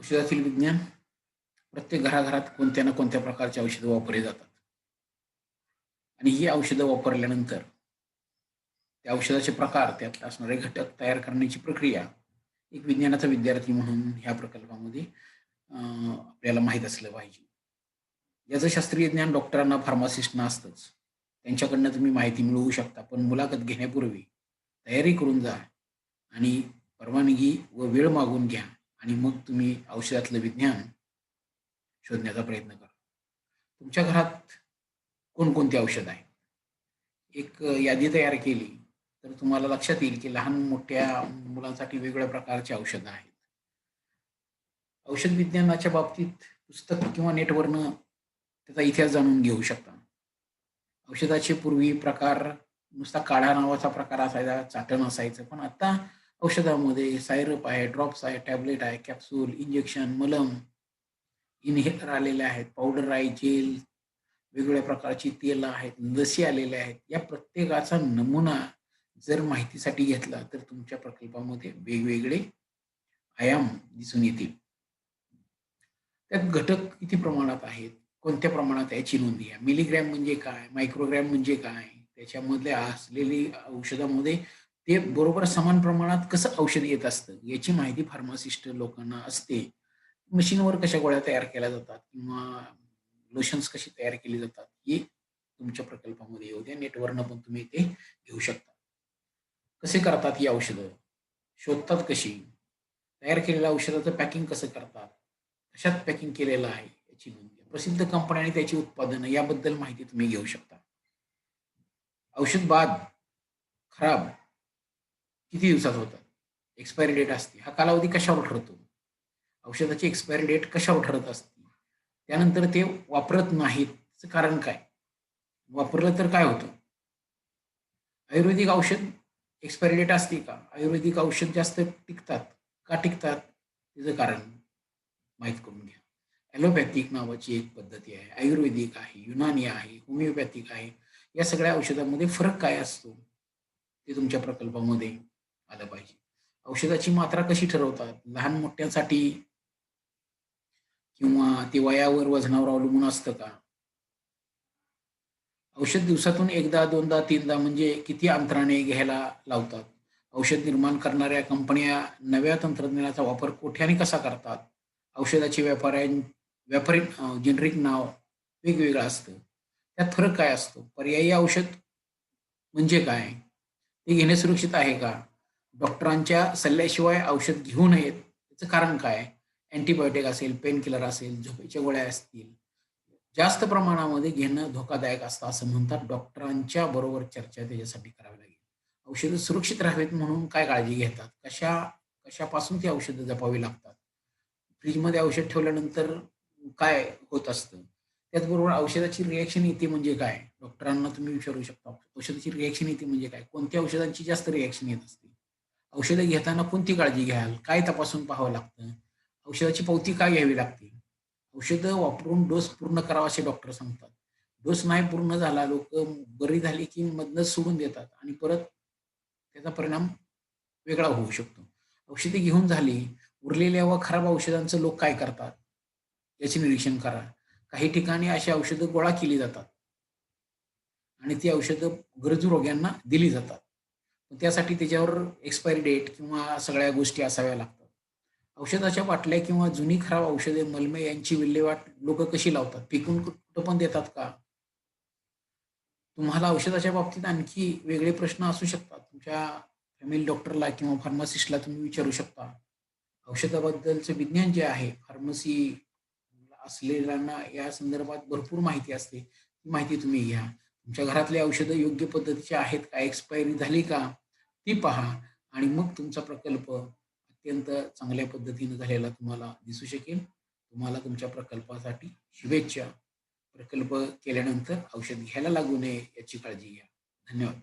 औषधातील विज्ञान प्रत्येक घराघरात कोणत्या ना कोणत्या प्रकारची औषधं वापरली जातात. आणि ही औषधं वापरल्यानंतर त्या औषधाचे प्रकार त्यात असणारे घटक तयार करण्याची प्रक्रिया एक विज्ञानाचा विद्यार्थी म्हणून ह्या प्रकल्पामध्ये आपल्याला माहीत असलं पाहिजे. याचं शास्त्रीय ज्ञान डॉक्टरांना फार्मासिस्टना असतंच. त्यांच्याकडनं तुम्ही माहिती मिळवू शकता पण मुलाखत घेण्यापूर्वी तयारी करून जा आणि परवानगी व वेळ मागून घ्या. आणि मग तुम्ही औषधातलं विज्ञान शोधण्याचा प्रयत्न करा. तुमच्या घरात कोणकोणती औषध आहे एक यादी तयार केली तर तुम्हाला लक्षात येईल की लहान मोठ्या मुलांसाठी वेगवेगळ्या प्रकारची औषधं आहेत. औषध विज्ञानाच्या बाबतीत पुस्तक किंवा नेटवरनं त्याचा इतिहास जाणून घेऊ शकता. औषधाचे पूर्वी प्रकार नुसता काढा नावाचा प्रकार असायचा चाटण असायचं. पण आता औषधामध्ये सायरप आहे ड्रॉप्स आहे टॅबलेट आहे कॅप्सूल इंजेक्शन मलम इनहेलर आलेले आहेत पावडर आहे जेल वेगवेगळ्या प्रकारची तेल आहेत लसी आलेल्या आहेत. या प्रत्येकाचा नमुना जर माहितीसाठी घेतला तर तुमच्या प्रकल्पामध्ये वेगवेगळे आयाम दिसून येतील. त्यात घटक किती प्रमाणात आहेत? कोणत्या प्रमाणात याची नोंद घ्या? मिलीग्रॅम म्हणजे काय? मायक्रोग्रॅम म्हणजे काय? त्याच्यामधले असलेली औषधामध्ये ते बरोबर समान प्रमाणात कसं औषध येत असतं याची माहिती फार्मासिस्ट लोकांना असते. मशीनवर कशा गोळ्या तयार केल्या जातात किंवा लोशन्स कशी तयार केली जातात हे तुमच्या प्रकल्पामध्ये येऊ द्या. नेटवरनं पण तुम्ही ते घेऊ शकता. कसे करतात ही औषधं? शोधतात कशी? तयार केलेल्या औषधाचं पॅकिंग कसं करतात? कशात पॅकिंग केलेलं आहे याची नोंद घ्या. प्रसिद्ध कंपन्या आणि त्याची उत्पादनं याबद्दल माहिती तुम्ही घेऊ शकता. औषध बाद खराब. किती दिवसात होतात एक्सपायरी डेट असते. हा कालावधी कशावर ठरतो? औषधाची एक्सपायरी डेट कशावर ठरत असते? त्यानंतर ते वापरत नाहीत कारण काय? वापरलं तर काय होतं? आयुर्वेदिक औषध एक्सपायरी डेट असते का? आयुर्वेदिक औषध जास्त टिकतात का टिकतात? त्याचं कारण माहीत करून घ्या. ॲलोपॅथिक नावाची एक पद्धती आहे. आयुर्वेदिक आहे युनानी आहे होमिओपॅथिक आहे. या सगळ्या औषधामध्ये फरक काय असतो? ते तुमच्या प्रकल्पामध्ये आलं पाहिजे. औषधाची मात्रा कशी ठरवतात? लहान मोठ्यांसाठी किंवा ते वयावर वजनावर अवलंबून असतं का? औषध दिवसातून एकदा दोनदा तीनदा म्हणजे किती अंतराने घ्यायला लावतात? औषध निर्माण करणाऱ्या कंपन्या नव्या तंत्रज्ञानाचा वापर कोठ्याने कसा करतात? औषधाचे व्यापाऱ्यां व्यापारी जेनरिक नाव वेगवेगळं असतं. त्यात फरक काय असतो? पर्यायी औषध म्हणजे काय? ते घेणे सुरक्षित आहे का? डॉक्टरांच्या सल्ल्याशिवाय औषध घेऊ नयेत. त्याचं कारण काय? अँटीबायोटिक असेल पेन किलर असेल झोपेच्या गोळ्या असतील. जास्त प्रमाणामध्ये घेणं धोकादायक असतं असं म्हणतात डॉक्टरांच्या बरोबर चर्चा त्याच्यासाठी करावी लागेल. औषधं सुरक्षित राहावीत म्हणून काय काळजी घेतात? कशा कशापासून ती औषधं जपावी लागतात? फ्रीजमध्ये औषध ठेवल्यानंतर काय होत असतं? त्याचबरोबर औषधाची रिॲक्शन येते म्हणजे काय? डॉक्टरांना तुम्ही विचारू शकता. औषधाची रिॲक्शन येते म्हणजे काय? कोणत्या औषधांची जास्त रिॲक्शन येत असते? औषधं घेताना कोणती काळजी घ्याल? काय तपासून पाहावं लागतं? औषधाची पावती काय घ्यावी लागते? औषधं वापरून डोस पूर्ण करावा असे डॉक्टर सांगतात. डोस नाही पूर्ण झाला लोक बरी झाली की मधनच सोडून देतात आणि परत त्याचा परिणाम वेगळा होऊ शकतो. औषधे घेऊन झाली उरलेल्या व खराब औषधांचं लोक काय करतात? याचे निरीक्षण करा. काही ठिकाणी अशी औषधं गोळा केली जातात आणि ती औषधं गरजू रोग्यांना दिली जातात. त्यासाठी त्याच्यावर एक्सपायरी डेट किंवा सगळ्या गोष्टी असाव्या लागतात. औषधाच्या बाटल्या किंवा जुनी खराब औषधे मलमे यांची विल्हेवाट लोक कशी लावतात? पिकून कुठं पण देतात का? तुम्हाला औषधाच्या बाबतीत आणखी वेगळे प्रश्न असू शकतात. तुमच्या फॅमिली डॉक्टरला किंवा फार्मासिस्टला तुम्ही विचारू शकता. औषधाबद्दलचं विज्ञान जे आहे फार्मसी असलेल्यांना या संदर्भात भरपूर माहिती असते. ती माहिती तुम्ही घ्या. तुमच्या घरातले औषधं योग्य पद्धतीचे आहेत का? एक्सपायरी झाली का? ती पहा आणि मग तुमचा प्रकल्प अत्यंत चांगल्या पद्धतीने झालेला तुम्हाला दिसू शकेल. तुम्हाला तुमच्या प्रकल्पासाठी शुभेच्छा. प्रकल्प केल्यानंतर औषध घ्यायला लागू नये याची काळजी घ्या. धन्यवाद.